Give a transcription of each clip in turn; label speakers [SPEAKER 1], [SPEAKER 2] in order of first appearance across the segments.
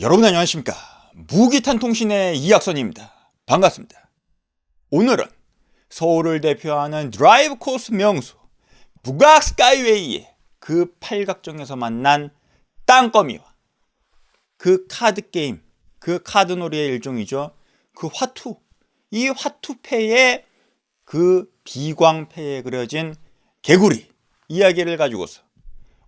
[SPEAKER 1] 여러분 안녕하십니까? 무기탄 통신의 이학선입니다. 반갑습니다. 오늘은 서울을 대표하는 드라이브 코스 명소 북악 스카이웨이의 그 팔각정에서 만난 땅거미와 그 카드 게임 그 카드 놀이의 일종이죠. 그 화투 이 화투패의 그 비광패에 그려진 개구리 이야기를 가지고서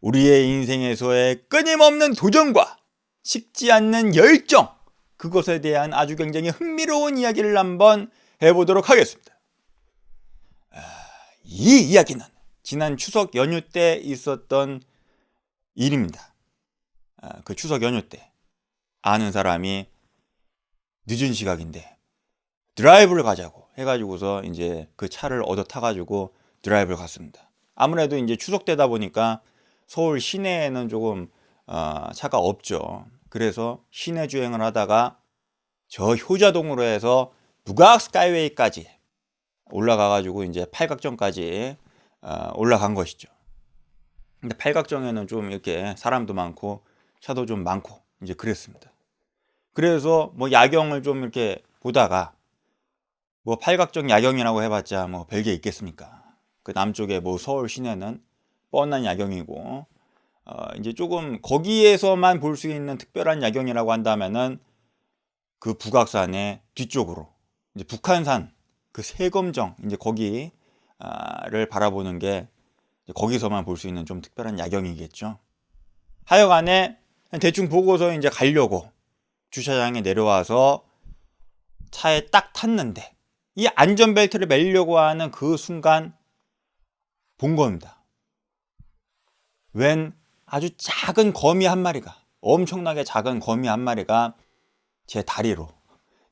[SPEAKER 1] 우리의 인생에서의 끊임없는 도전과 식지 않는 열정 그것에 대한 아주 굉장히 흥미로운 이야기를 한번 해보도록 하겠습니다. 아, 이 이야기는 지난 추석 연휴 때 있었던 일입니다. 아, 그 추석 연휴 때 아는 사람이 늦은 시각인데 드라이브를 가자고 해가지고서 이제 그 차를 얻어 타가지고 드라이브를 갔습니다. 아무래도 이제 추석 때다 보니까 서울 시내에는 조금 어, 차가 없죠. 그래서 시내 주행을 하다가 저 효자동으로 해서 북악 스카이웨이까지 올라가가지고 이제 팔각정까지 어, 올라간 것이죠. 근데 팔각정에는 좀 이렇게 사람도 많고 차도 좀 많고 이제 그랬습니다. 그래서 뭐 야경을 좀 이렇게 보다가 뭐 팔각정 야경이라고 해봤자 뭐 별게 있겠습니까? 그 남쪽에 뭐 서울 시내는 뻔한 야경이고 어, 이제 조금 거기에서만 볼 수 있는 특별한 야경이라고 한다면은 그 북악산의 뒤쪽으로 이제 북한산 그 세검정 이제 거기를 바라보는 게 거기서만 볼 수 있는 좀 특별한 야경이겠죠. 하여간에 대충 보고서 이제 가려고 주차장에 내려와서 차에 딱 탔는데 이 안전벨트를 매려고 하는 그 순간 본 겁니다. 웬 아주 작은 거미 한 마리가 엄청나게 작은 거미 한 마리가 제 다리로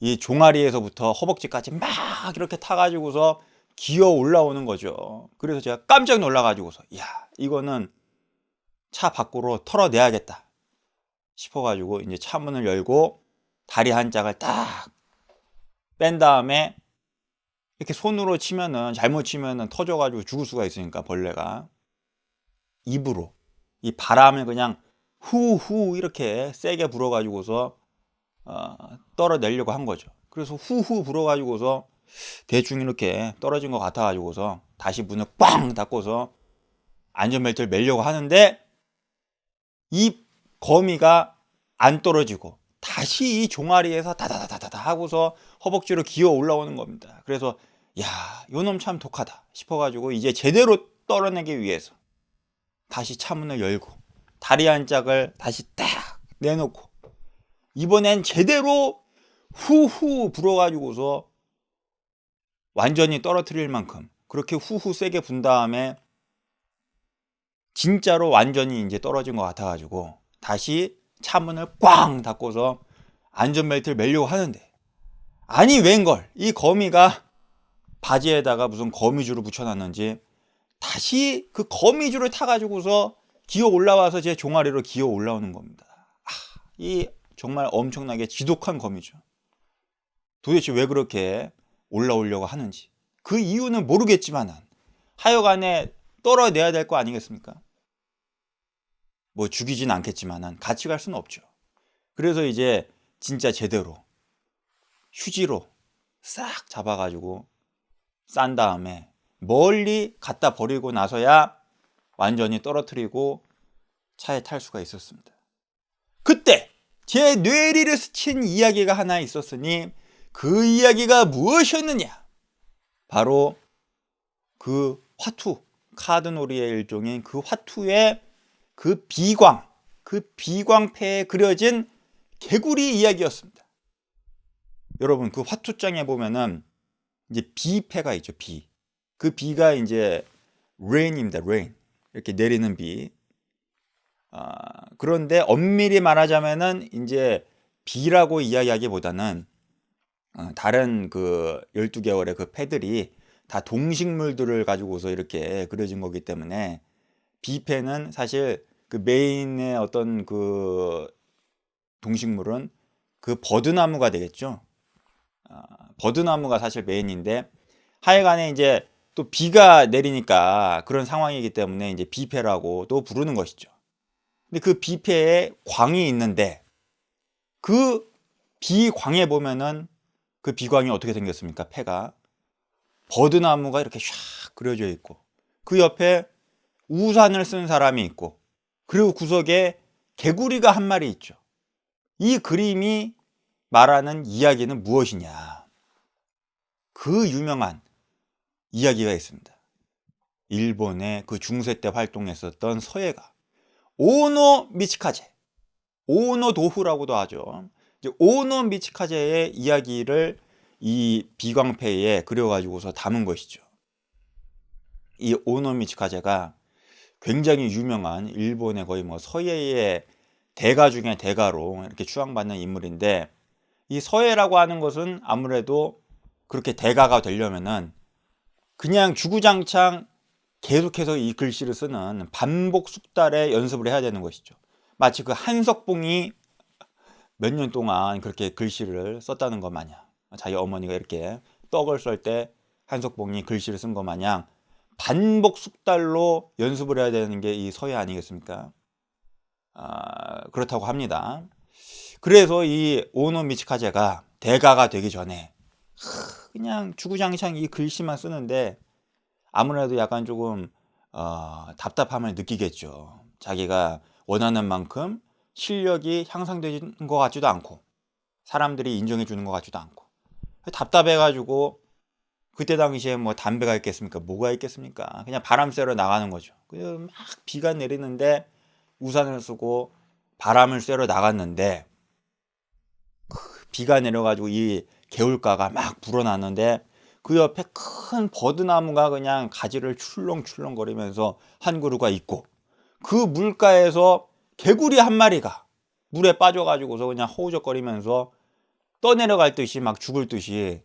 [SPEAKER 1] 이 종아리에서부터 허벅지까지 막 이렇게 타가지고서 기어 올라오는 거죠. 그래서 제가 깜짝 놀라가지고서 야 이거는 차 밖으로 털어내야겠다 싶어가지고 이제 차 문을 열고 다리 한 짝을 딱 뺀 다음에 이렇게 손으로 치면은 잘못 치면은 터져가지고 죽을 수가 있으니까 벌레가 입으로 이 바람을 그냥 후후 이렇게 세게 불어가지고서 어, 떨어내려고 한 거죠. 그래서 후후 불어가지고서 대충 이렇게 떨어진 것 같아가지고서 다시 문을 꽝 닫고서 안전벨트를 매려고 하는데 이 거미가 안 떨어지고 다시 이 종아리에서 다다다다다 하고서 허벅지로 기어 올라오는 겁니다. 그래서 야, 요놈 참 독하다 싶어가지고 이제 제대로 떨어내기 위해서 다시 차문을 열고 다리 한 짝을 다시 딱 내놓고 이번엔 제대로 후후 불어가지고서 완전히 떨어뜨릴 만큼 그렇게 후후 세게 분 다음에 진짜로 완전히 이제 떨어진 것 같아가지고 다시 차문을 꽝 닫고서 안전벨트를 매려고 하는데 아니 웬걸? 이 거미가 바지에다가 무슨 거미줄을 붙여놨는지 다시 그 거미줄을 타가지고서 기어 올라와서 제 종아리로 기어 올라오는 겁니다. 아, 이 정말 엄청나게 지독한 거미죠. 도대체 왜 그렇게 올라오려고 하는지 그 이유는 모르겠지만 하여간에 떨어내야 될 거 아니겠습니까? 뭐 죽이진 않겠지만 같이 갈 수는 없죠. 그래서 이제 진짜 제대로 휴지로 싹 잡아가지고 싼 다음에 멀리 갖다 버리고 나서야 완전히 떨어뜨리고 차에 탈 수가 있었습니다. 그때 제 뇌리를 스친 이야기가 하나 있었으니 그 이야기가 무엇이었느냐? 바로 그 화투, 카드놀이의 일종인 그 화투의 그 비광, 그 비광패에 그려진 개구리 이야기였습니다. 여러분 그 화투장에 보면은 이제 비패가 있죠, 비. 그 비가 이제 rain입니다. rain. 이렇게 내리는 비. 아, 그런데 엄밀히 말하자면은 이제 비라고 이야기하기보다는 어, 다른 그 12개월의 그 패들이 다 동식물들을 가지고서 이렇게 그려진 거기 때문에 비패는 사실 그 메인의 어떤 그 동식물은 그 버드나무가 되겠죠. 아, 버드나무가 사실 메인인데 하여간에 이제 또 비가 내리니까 그런 상황이기 때문에 이제 비패라고 또 부르는 것이죠. 근데 그 비패에 광이 있는데 그 비광에 보면은 그 비광이 어떻게 생겼습니까? 폐가 버드나무가 이렇게 샥 그려져 있고 그 옆에 우산을 쓴 사람이 있고 그리고 구석에 개구리가 한 마리 있죠. 이 그림이 말하는 이야기는 무엇이냐? 그 유명한 이야기가 있습니다. 일본의 그 중세 때 활동했었던 서예가 오노 미치카제, 오노 도후라고도 하죠. 오노 미치카제의 이야기를 이 비광패에 그려가지고서 담은 것이죠. 이 오노 미치카제가 굉장히 유명한 일본의 거의 뭐 서예의 대가 중에 대가로 이렇게 추앙받는 인물인데 이 서예라고 하는 것은 아무래도 그렇게 대가가 되려면은 그냥 주구장창 계속해서 이 글씨를 쓰는 반복 숙달의 연습을 해야 되는 것이죠. 마치 그 한석봉이 몇 년 동안 그렇게 글씨를 썼다는 것 마냥 자기 어머니가 이렇게 떡을 썰 때 한석봉이 글씨를 쓴 것 마냥 반복 숙달로 연습을 해야 되는 게 이 서예 아니겠습니까? 아, 그렇다고 합니다. 그래서 이 오노 미치카제가 대가가 되기 전에 그냥 주구장창 이 글씨만 쓰는데 아무래도 약간 조금 어, 답답함을 느끼겠죠. 자기가 원하는 만큼 실력이 향상되는 것 같지도 않고 사람들이 인정해 주는 것 같지도 않고 답답해가지고 그때 당시에 뭐 담배가 있겠습니까? 뭐가 있겠습니까? 그냥 바람 쐬러 나가는 거죠. 그막 비가 내리는데 우산을 쓰고 바람을 쐬러 나갔는데 비가 내려가지고 이 개울가가 막 불어났는데 그 옆에 큰 버드나무가 그냥 가지를 출렁출렁거리면서 한 그루가 있고 그 물가에서 개구리 한 마리가 물에 빠져가지고서 그냥 허우적거리면서 떠내려갈 듯이 막 죽을 듯이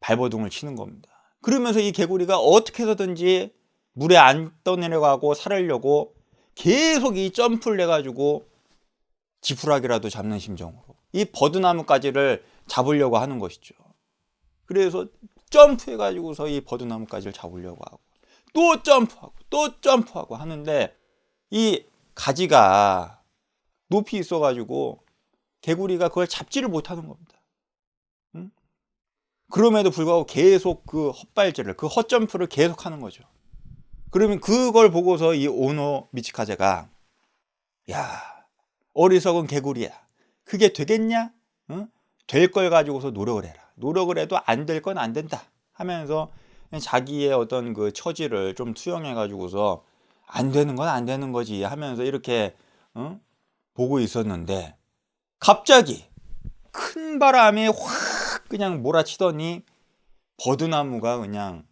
[SPEAKER 1] 발버둥을 치는 겁니다. 그러면서 이 개구리가 어떻게 해서든지 물에 안 떠내려가고 살으려고 계속 이 점프를 해가지고 지푸라기라도 잡는 심정으로 이 버드나무까지를 잡으려고 하는 것이죠. 그래서 점프해가지고서 이 버드나무까지를 잡으려고 하고 또 점프하고 또 점프하고 하는데 이 가지가 높이 있어가지고 개구리가 그걸 잡지를 못하는 겁니다. 응? 그럼에도 불구하고 계속 그 헛발질을 그 헛점프를 계속하는 거죠. 그러면 그걸 보고서 이 오노 미치카제가 야 어리석은 개구리야 그게 되겠냐? 응? 될걸 가지고서 노력을 해라. 노력을 해도 안 될 건 안 된다 하면서 자기의 어떤 그 처지를 좀 투영해 가지고서 안 되는 건 안 되는 거지 하면서 이렇게 어? 보고 있었는데 갑자기 큰 바람이 확 그냥 몰아치더니 버드나무가 그냥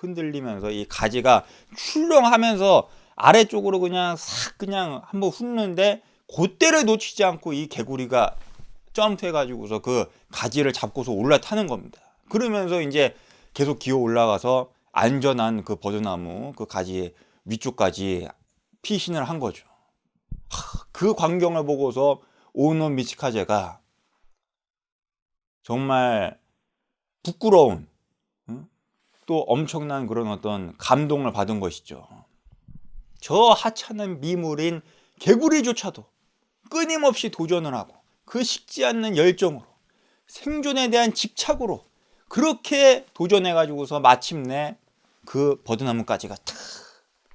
[SPEAKER 1] 흔들리면서 이 가지가 출렁하면서 아래쪽으로 그냥 싹 그냥 한번 훑는데 그때를 놓치지 않고 이 개구리가 점프해가지고서 그 가지를 잡고서 올라타는 겁니다. 그러면서 이제 계속 기어 올라가서 안전한 그 버드나무 그 가지 위쪽까지 피신을 한 거죠. 그 광경을 보고서 오노 미치카제가 정말 부끄러운 또 엄청난 그런 어떤 감동을 받은 것이죠. 저 하찮은 미물인 개구리조차도 끊임없이 도전을 하고 그 식지 않는 열정으로 생존에 대한 집착으로 그렇게 도전해 가지고서 마침내 그 버드나무까지가 탁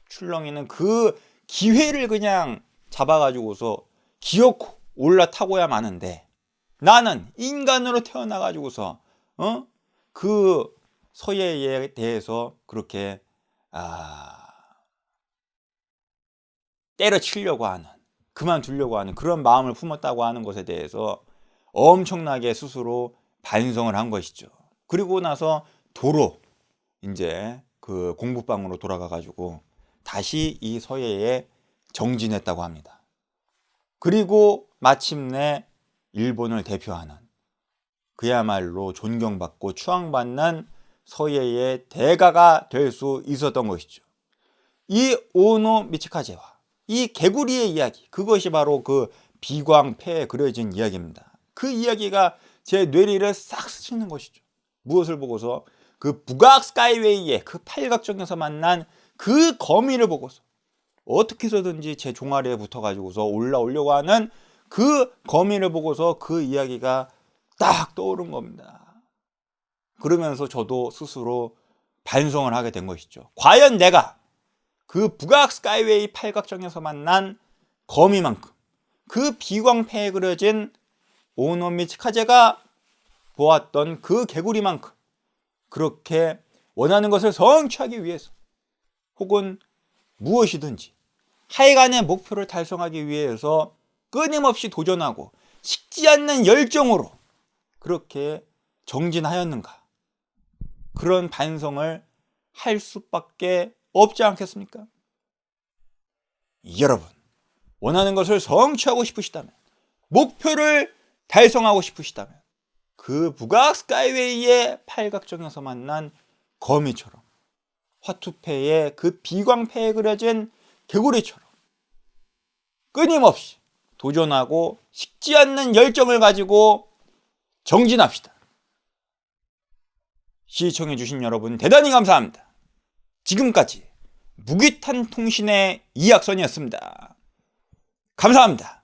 [SPEAKER 1] 출렁이는 그 기회를 그냥 잡아 가지고서 기어코 올라타고야 마는데 나는 인간으로 태어나 가지고서 어 그 서예에 대해서 그렇게 아 때려치려고 하는 그만두려고 하는 그런 마음을 품었다고 하는 것에 대해서 엄청나게 스스로 반성을 한 것이죠. 그리고 나서 도로 이제 그 공부방으로 돌아가 가지고 다시 이 서예에 정진했다고 합니다. 그리고 마침내 일본을 대표하는 그야말로 존경받고 추앙받는 서예의 대가가 될 수 있었던 것이죠. 이 오노 미치카제와 이 개구리의 이야기 그것이 바로 그 비광패에 그려진 이야기입니다. 그 이야기가 제 뇌리를 싹 스치는 것이죠. 무엇을 보고서 그 북악 스카이웨이의 그 팔각정에서 만난 그 거미를 보고서 어떻게 해서든지 제 종아리에 붙어가지고서 올라오려고 하는 그 거미를 보고서 그 이야기가 딱 떠오른 겁니다. 그러면서 저도 스스로 반성을 하게 된 것이죠. 과연 내가 그 북악 스카이웨이 팔각정에서 만난 거미만큼 그 비광패에 그려진 오노 미 치 카제가 보았던 그 개구리만큼 그렇게 원하는 것을 성취하기 위해서 혹은 무엇이든지 하여간의 목표를 달성하기 위해서 끊임없이 도전하고 식지 않는 열정으로 그렇게 정진하였는가? 그런 반성을 할 수밖에 없지 않겠습니까? 여러분 원하는 것을 성취하고 싶으시다면 목표를 달성하고 싶으시다면 그 북악 스카이웨이의 팔각정에서 만난 거미처럼 화투패의 그 비광패에 그려진 개구리처럼 끊임없이 도전하고 식지 않는 열정을 가지고 정진합시다. 시청해주신 여러분 대단히 감사합니다. 지금까지 무기탄 통신의 이학선이었습니다. 감사합니다.